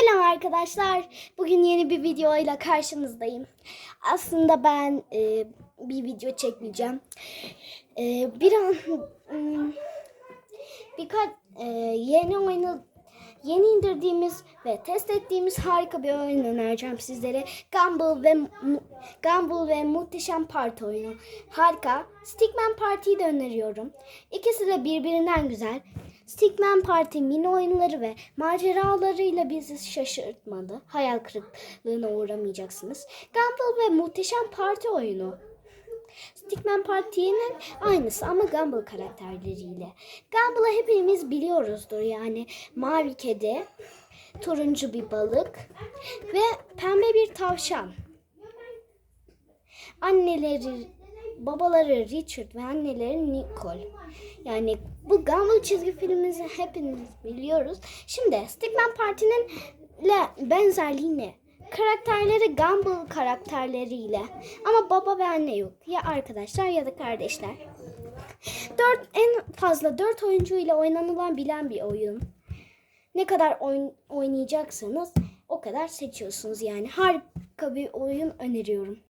Selam arkadaşlar. Bugün yeni bir videoyla karşınızdayım. Aslında ben e, bir video çekmeyeceğim. E, bir an hmm, birkaç e, yeni oyunu yeni indirdiğimiz ve test ettiğimiz harika bir oyun önereceğim sizlere. Gumball ve Gumball ve Muhteşem Parti oyunu. Harika. Stickman Party'yi de öneriyorum. İkisi de birbirinden güzel. Stickman Party mini oyunları ve maceralarıyla bizi şaşırtmadı. Hayal kırıklığına uğramayacaksınız. Gumball ve Muhteşem Parti oyunu. Stickman Party'nin aynısı ama Gumball karakterleriyle. Gumball'ı hepimiz biliyoruzdur yani mavi kedi, turuncu bir balık ve pembe bir tavşan. Anneleri, babaları Richard ve anneleri Nicole. Yani bu Gumball çizgi filmimizi hepimiz biliyoruz. Şimdi Stickman Party'nin le benzerliği ne? Karakterleri Gumball karakterleriyle. Ama baba ve anne yok. Ya arkadaşlar ya da kardeşler. Dört, en fazla dört oyuncu ile oynanılan bilen bir oyun. Ne kadar oyn- oynayacaksanız o kadar seçiyorsunuz yani. Harika bir oyun öneriyorum.